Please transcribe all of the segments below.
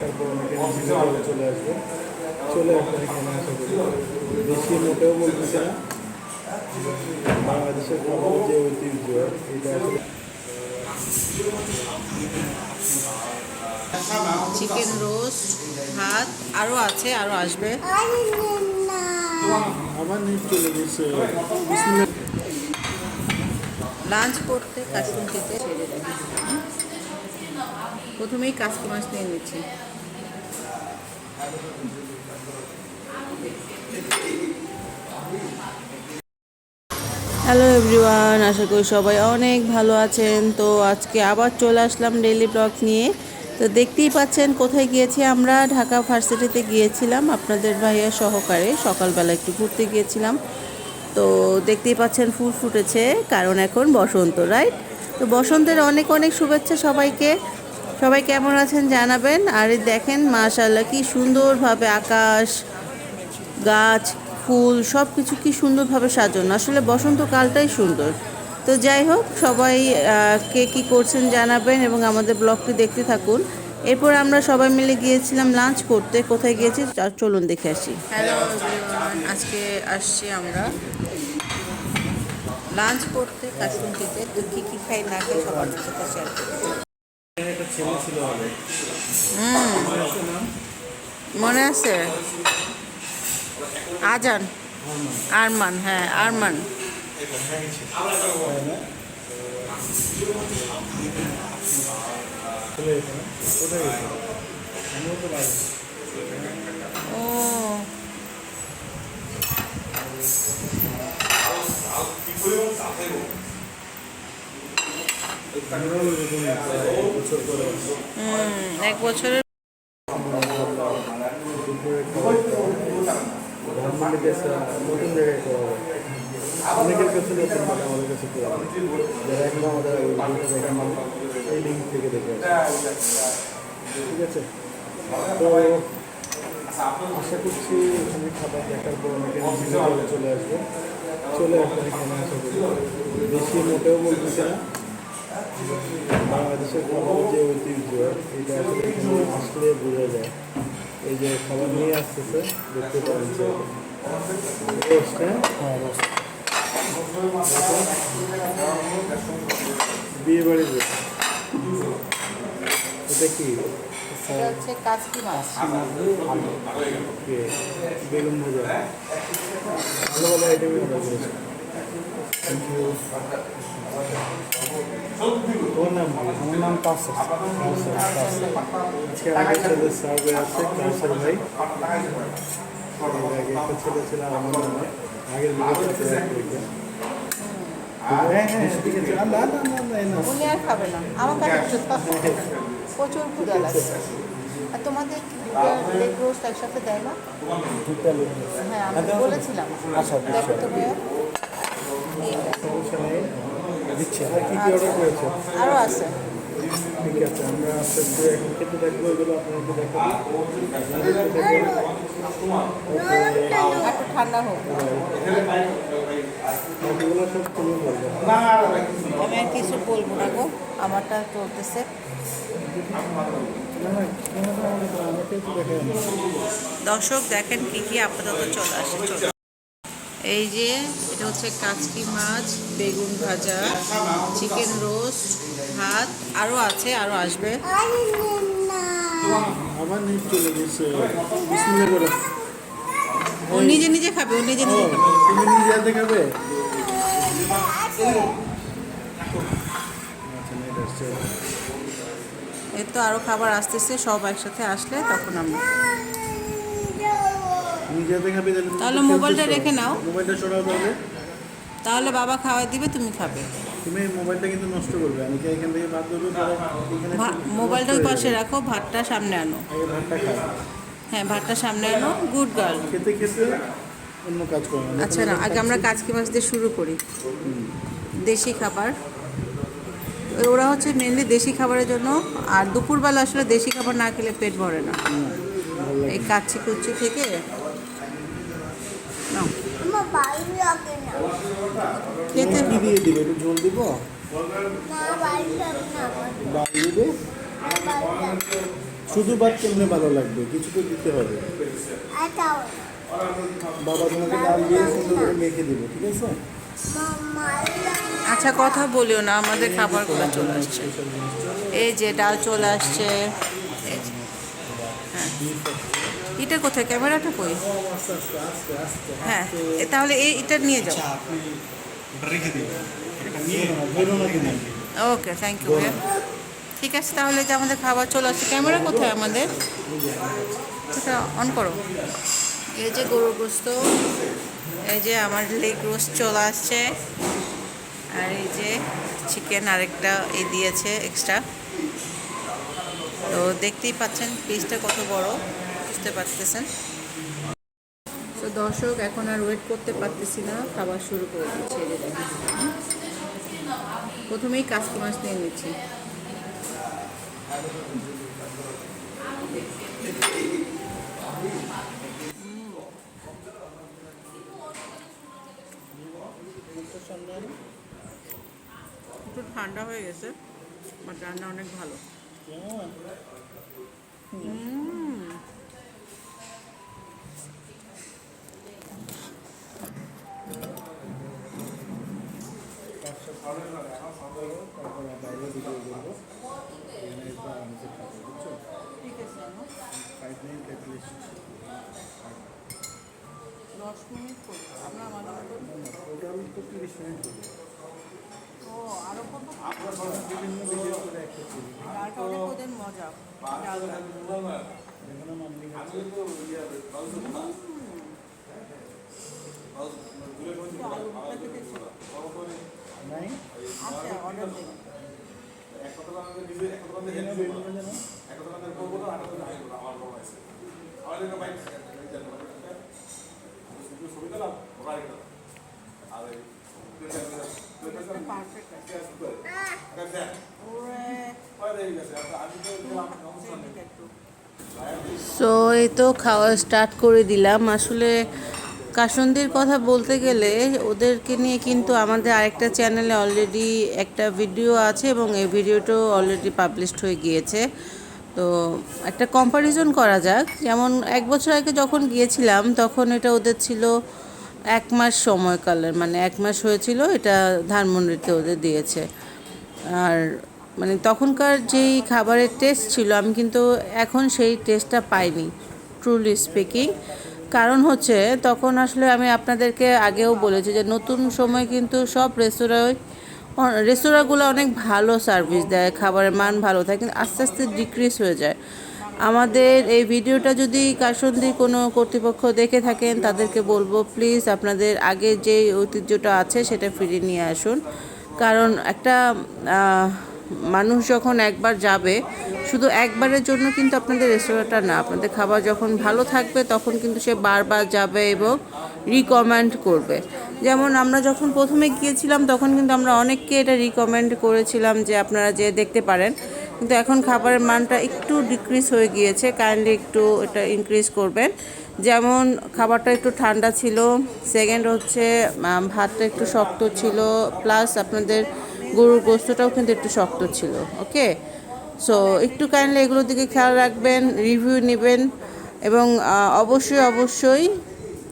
তারপর অনেকে চলে আসবে। চলে আসবে এখানে আশা করি বেশি মোটেও বলতেছে না বাংলাদেশের যে ঐতিহ্য এটা চিকেন রোস্ট ভাত আরও আছে আরও আসবে। আমার নিজ চলে গেছে। লাঞ্চ করতে কাস্টম খেতে প্রথমেই কাস্টম মাছ নিয়ে নিচ্ছি। হ্যালো এভরিওয়ান আশা করি সবাই অনেক ভালো আছেন। তো আজকে আবার চলে আসলাম ডেইলি ব্লগ নিয়ে। তো দেখতেই পাচ্ছেন কোথায় গিয়েছি আমরা? ঢাকা ভার্সিটিতে গিয়েছিলাম আপনাদের ভাইয়া সহকারে। সকালবেলা একটু ঘুরতে গিয়েছিলাম। তো দেখতেই পাচ্ছেন ফুল ফুটেছে, কারণ এখন বসন্ত রাইট তো বসন্তের অনেক অনেক শুভেচ্ছা সবাইকে। সবাই কেমন আছেন জানাবেন? আর দেখেন মাশাল্লাহ কি সুন্দরভাবে আকাশ, গাছ, ফুল সব কিছু কি সুন্দরভাবে সাজানো। আসলে বসন্তকালটাই সুন্দর। তো যাই হোক, সবাই কে কী করছেন জানাবেন এবং আমাদের ব্লগটি দেখতে থাকুন। এরপর আমরা সবাই মিলে গিয়েছিলাম লাঞ্চ করতে। কোথায় গিয়েছি? চলুন দেখে আসি। হ্যালো আজকে আসছি আমরা লাঞ্চ করতে, কাশ্মীর কী কী খাই না খাই সবার সাথে একটা ছেলে ছিল আগে হুম। মনে আছে? আজান। আরমান হ্যাঁ আরমান। চলে এখানে কোথায় গেছে আমিও তো বাইরে ও আমরাও এরকম প্রায় এক বছরের অনেকের কাছে মানে আমাদের কাছে আমাদের ঠিক আছে তো আশা করছি এখানে খাবার দেখার চলে আসবে চলে আসবে বেশি মোটেও বলতেছে না বাংলাদেশের খাবারের যে ঐতিহ্য এটা আসলে এখানে আসলে বোঝা যায়। এই যে খাবার নিয়ে আসতেছে দেখতে হ্যাঁ বিয়ে বাড়ির এটা কি? বেগুন ভাজা। ভালো ভালো করেছে থ্যাংক ইউ নাম আমার নাম কাউসার আজকে সার্ভে আছে কাউসার ভাই আগে একটা ছেলে ছিল আমার নামে আগের প্রচুর ক্ষুদা লাগছে আর তোমাদের লেগ রোস্ট একসাথে দেয় না? হ্যাঁ আমি বলেছিলাম। আচ্ছা, দেখো তো ভাইয়া। সমস্যা নেই দিচ্ছে আর কি কি অর্ডার করেছে? আরও আছে। ঠিক আছে আমরা আস্তে আস্তে এখন খেতে দেখব এগুলো দেখাবো। একটু ঠান্ডা হোক এগুলো সব তুমি বলব। আমি আর কিছু বলব না গো আমারটা চলতেছে। আমাকে একটু দেখে দর্শক দেখেন কি কি আপাতত চলে আসে চলে এই যে এটা হচ্ছে কাচকি মাছ বেগুন ভাজা চিকেন রোস্ট ভাত আরও আছে আরও আসবে। ও নিজে নিজে খাবে ও নিজে নিজে খাবে। এর তো আরও খাবার আসতেছে সব একসাথে আসলে তখন আমরা তাহলে মোবাইলটা রেখে নাও। মোবাইলটা সরাও তাহলে। তাহলে বাবা খাওয়াই দিবে তুমি খাবে। তুমি মোবাইলটা কিন্তু নষ্ট করবে। আমি কি এখান থেকে বাদ দেবো মোবাইলটা পাশে রাখো ভাতটা সামনে আনো। ভাতটা খাও হ্যাঁ ভাতটা সামনে আনো। Good girl. খেতে খেতে অন্য কাজ করো। আচ্ছা না আগে আমরা কাজকি মাছ দিয়ে শুরু করি। দেশি খাবার। ওরা হচ্ছে মেনলি দেশি খাবারের জন্য আর দুপুরবেলা আসলে দেশি খাবার না খেলে পেট ভরে না। এই কাচ্চি কুচ্চি থেকে। শুধু ভাত কেমনে ভালো লাগবে কিছু তো দিতে হবে বাবা তোমাকে ডাল দিয়ে সুন্দর করে মেখে দেবো, ঠিক আছে? আচ্ছা কথা বলিও না, আমাদের খাবারগুলো চলে আসছে। এই যে ডাল চলে আসছে। এটা কোথায়? ক্যামেরাটা কই? হ্যাঁ এ তাহলে এই এটা নিয়ে যাও। ওকে থ্যাংক ইউ ভাইয়া ঠিক আছে, তাহলে যে আমাদের খাবার চলে আসছে, ক্যামেরা কোথায় আমাদের? সেটা অন করো। এই যে গরুর গোস্ত, এই যে আমার লেগ রোস্ট চলে আসছে। আর এই যে চিকেন আরেকটা এই দিয়েছে এক্সট্রা তো দেখতেই পাচ্ছেন পিসটা কত বড়। বুঝতে পারতেছেন। তো দর্শক এখন আর ওয়েট করতে পারতেছি না খাবার শুরু করে দিচ্ছি। প্রথমেই মাছ নিয়ে নিচ্ছি। একটু ঠান্ডা হয়ে গেছে বাট রান্না অনেক ভালো। হুম। তারপরে বাইরে ভিডিও করব এখানে খাব বুঝছ ফাইভ মিনিট এট লিস্ট দশ মিনিট করব আপনার মাথা টোটাল তো তিরিশ মিনিট হবে ও আরও কত আমরা বিভিন্ন ভিডিও করে একটা করি ডালটা অনেক ওদের মজা আমার নাই আচ্ছা অর্ডার দিন। ওরে সো এই তো খাওয়া স্টার্ট করে দিলাম। আসলে কাসন্দির কথা বলতে গেলে ওদেরকে নিয়ে কিন্তু আমাদের আরেকটা চ্যানেলে অলরেডি একটা ভিডিও আছে এবং এই ভিডিওটাও অলরেডি পাবলিশড হয়ে গিয়েছে। তো একটা কম্পারিজন করা যাক। যেমন এক বছর আগে যখন গিয়েছিলাম, তখন এটা ওদের ছিল এক মাস সময়কালের মানে এক মাস হয়েছিল এটা ধানমন্ডিতে ওদের দিয়েছে। আর মানে তখনকার যেই খাবারের টেস্ট ছিল, আমি কিন্তু এখন সেই টেস্টটা পাইনি ট্রুলি স্পিকিং কারণ হচ্ছে তখন আসলে আমি আপনাদেরকে আগেও বলেছি যে নতুন সময় কিন্তু সব রেস্তোরাঁয় রেস্তোরাঁগুলো অনেক ভালো সার্ভিস দেয়, খাবারের মান ভালো থাকে, কিন্তু আস্তে আস্তে ডিক্রিজ হয়ে যায়। আমাদের এই ভিডিওটা যদি কাসন্দি কোনো কর্তৃপক্ষ দেখে থাকেন, তাদেরকে বলব প্লিজ আপনাদের আগে যে ঐতিহ্যটা আছে সেটা ফিরিয়ে নিয়ে আসুন। কারণ একটা মানুষ যখন একবার যাবে, শুধু একবারের জন্য কিন্তু আপনাদের রেস্তোরাঁটা না, আপনাদের খাবার যখন ভালো থাকবে তখন কিন্তু সে বারবার যাবে এবং রিকমেন্ড করবে। যেমন আমরা যখন প্রথমে গিয়েছিলাম, তখন কিন্তু আমরা অনেককে এটা রিকমেন্ড করেছিলাম যে আপনারা যে দেখতে পারেন। কিন্তু এখন খাবারের মানটা একটু ডিক্রিজ হয়ে গিয়েছে কাইন্ডলি একটু এটা ইনক্রিজ করবেন। যেমন খাবারটা একটু ঠান্ডা ছিল সেকেন্ড হচ্ছে ভাতটা একটু শক্ত ছিল প্লাস আপনাদের গরুর গোস্তটাও কিন্তু একটু শক্ত ছিল, ওকে? সো একটু কাইন্ডলি এগুলোর দিকে খেয়াল রাখবেন রিভিউ নেবেন এবং অবশ্যই অবশ্যই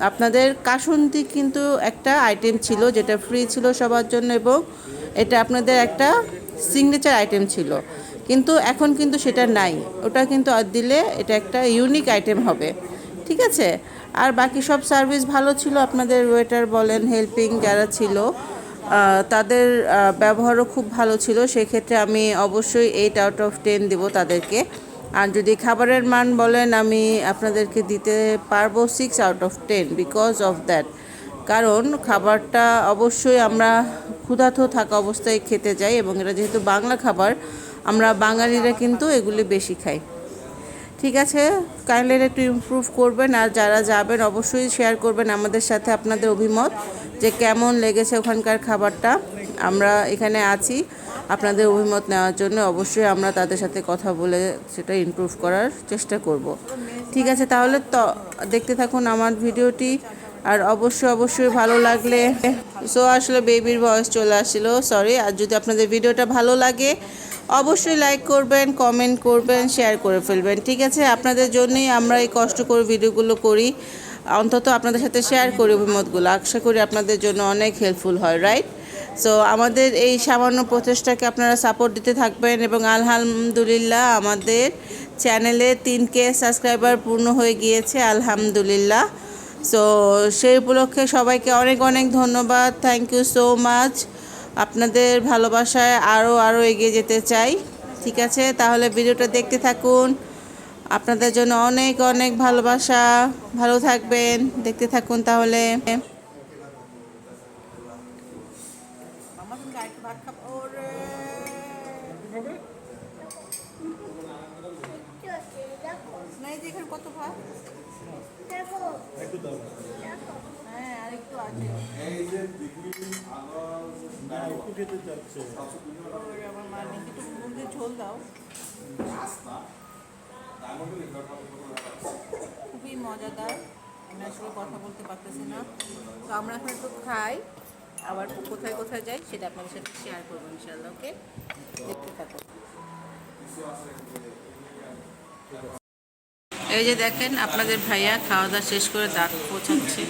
আপনাদের কাসন্তি কিন্তু একটা আইটেম ছিল, যেটা ফ্রি ছিল সবার জন্য এবং এটা আপনাদের একটা সিগনেচার আইটেম ছিল। কিন্তু এখন কিন্তু সেটা নাই, ওটা কিন্তু আর দিলে এটা একটা ইউনিক আইটেম হবে, ঠিক আছে? আর বাকি সব সার্ভিস ভালো ছিল, আপনাদের ওয়েটার বলেন হেল্পিং যারা ছিল তাদের ব্যবহারও খুব ভালো ছিল। সেক্ষেত্রে আমি অবশ্যই এইট আউট অফ টেন দেবো তাদেরকে। আর যদি খাবারের মান বলেন, আমি আপনাদেরকে দিতে পারব six out of ten because of that কারণ খাবারটা অবশ্যই আমরা ক্ষুধার্ত থাকা অবস্থায় খেতে যাই এবং এটা যেহেতু বাংলা খাবার, আমরা বাঙালিরা কিন্তু এগুলি বেশি খাই। ঠিক আছে কাইন্ডলি একটু ইমপ্রুভ করবেন আর যারা যাবেন অবশ্যই শেয়ার করবেন আমাদের সাথে আপনাদের অভিমত যে কেমন লেগেছে ওখানকার খাবারটা। আমরা এখানে আছি আপনাদের অভিমত নেওয়ার জন্য, অবশ্যই আমরা তাদের সাথে কথা বলে সেটা ইমপ্রুভ করার চেষ্টা করব। ঠিক আছে, তাহলে দেখতে থাকুন আমার ভিডিওটি আর অবশ্যই অবশ্যই ভালো লাগলে। সো আসলে বেবির ভয়েস চলে আসছিল সরি আর যদি আপনাদের ভিডিওটা ভালো লাগে, অবশ্যই লাইক করবেন কমেন্ট করবেন শেয়ার করে ফেলবেন। ঠিক আছে? আপনাদের জন্যই আমরা এই কষ্ট করে ভিডিওগুলো করি। অন্তত আপনাদের সাথে শেয়ার করি অভিমতগুলো আশা করি আপনাদের জন্য অনেক হেল্পফুল হয় রাইট সো আমাদের এই সামান্য প্রচেষ্টাকে আপনারা সাপোর্ট দিতে থাকবেন এবং আলহামদুলিল্লাহ আমাদের চ্যানেলে তিন কে সাবস্ক্রাইবার পূর্ণ হয়ে গিয়েছে, আলহামদুলিল্লাহ। সো সেই উপলক্ষে সবাইকে অনেক অনেক ধন্যবাদ। থ্যাংক ইউ সো মাচ আপনাদের ভালোবাসায় আরও আরও এগিয়ে যেতে চাই। ঠিক আছে? তাহলে ভিডিওটা দেখতে থাকুন। আপনাদের জন্য অনেক অনেক ভালোবাসা। ভালো থাকবেন। দেখতে থাকুন তাহলে। কত ভাত ঝোল দাও খুবই মজাদার। আমি আসলে কথা বলতে পারতেছি না। তো আমরা এখন একটু খাই। আবার কোথায় কোথায় যাই সেটা আপনাদের সাথে শেয়ার করব ইনশাল্লাহ ওকে দেখতে থাকো এই যে দেখেন, আপনাদের ভাইয়া খাওয়া দাওয়া শেষ করে দাঁত পৌঁছাচ্ছে।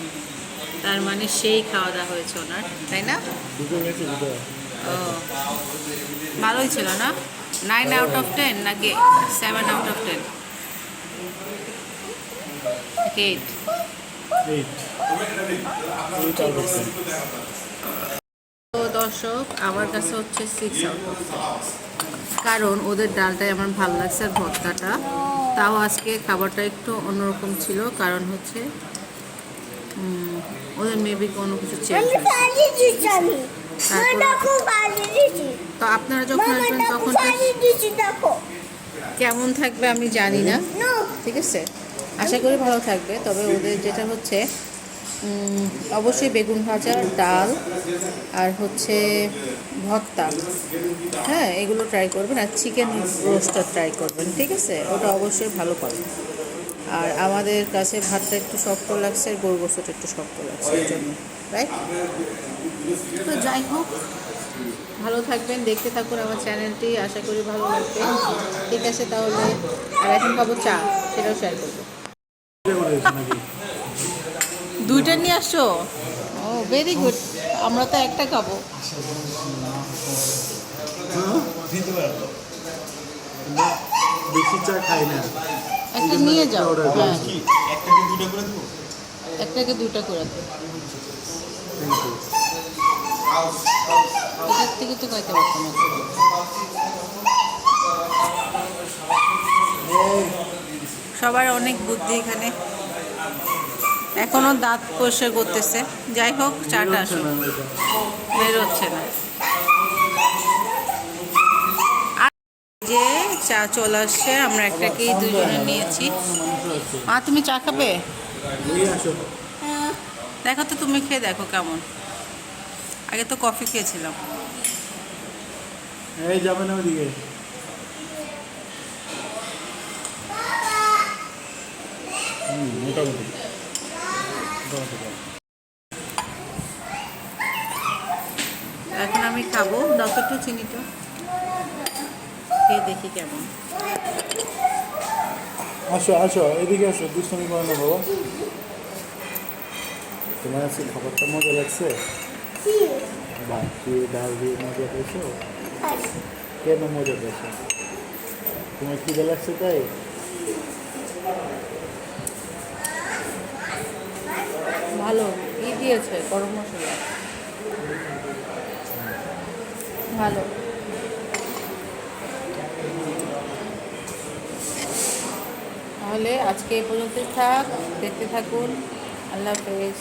তার মানে সেই খাওয়া দাওয়া হয়েছে ওনার, তাই না? ও, ভালোই ছিল না? নাইন আউট অফ টেন নাকি seven out of ten eight দর্শক, আমার কাছে হচ্ছে সিক্স আউট অফ কারণ ওদের ডালটাই আমার ভালো লাগছে আর ভর্তাটা। তাও আজকে খাবারটা একটু অন্যরকম ছিল কারণ হচ্ছে ওদের মেবি কোনো কিছু তো আপনারা যখন আসবেন তখন কেমন থাকবে আমি জানি না ঠিক আছে? আশা করি ভালো থাকবে তবে ওদের যেটা হচ্ছে অবশ্যই বেগুন ভাজা ডাল আর হচ্ছে ভর্তা। হ্যাঁ এগুলো ট্রাই করবেন আর চিকেন রোস্টটা ট্রাই করবেন, ঠিক আছে? ওটা অবশ্যই ভালো পাবেন আর আমাদের কাছে ভাতটা একটু শক্ত লাগছে, আর গরু গোস্তটা একটু শক্ত লাগছে, এই জন্য রাইট তো যাই হোক, ভালো থাকবেন, দেখতে থাকুন আমার চ্যানেলটি আশা করি ভালো লাগবে। ঠিক আছে তাহলে, আর এখন পাবো চা, সেটাও শেয়ার করব। দুইটা নিয়ে আসো? ও ভেরি গুড আমরা তো একটা খাব। বেশি চা খাই না একটা নিয়ে যাও। হ্যাঁ। একটাকে দুইটা করে এটার থেকে তো খাইতে পারতাম সবার অনেক বুদ্ধি এখানে। এখনও দাঁত পরিষ্কার করতেছে। যাই হোক চাটা আসুন বের হচ্ছে না আর যে চা চলে আসছে আমরা একটাকেই দুজনে নিয়েছি। মা তুমি চা খাবে? দেখো তো তুমি খেয়ে দেখো কেমন। আগে তো কফি খেয়েছিলাম। এই যাবে না ওদিকে মোটামুটি মোটামুটি। এখন আমি খাব। একটু চিনিটা। দেখি কেমন। আসো আসো এদিকে আসো দুষ্টামি করো না বাবা তোমার আজকে খাবারটা মজা লাগছে? বাকি ডাল দিয়ে মজা পেয়েছ? কেন মজা পেয়েছ? তোমার খিদে লাগছে তাই? ভালো ই দিয়েছে গরম মশলা। ভালো। তাহলে আজকে এই পর্যন্তই থাক দেখতে থাকুন আল্লাহ হাফেজ।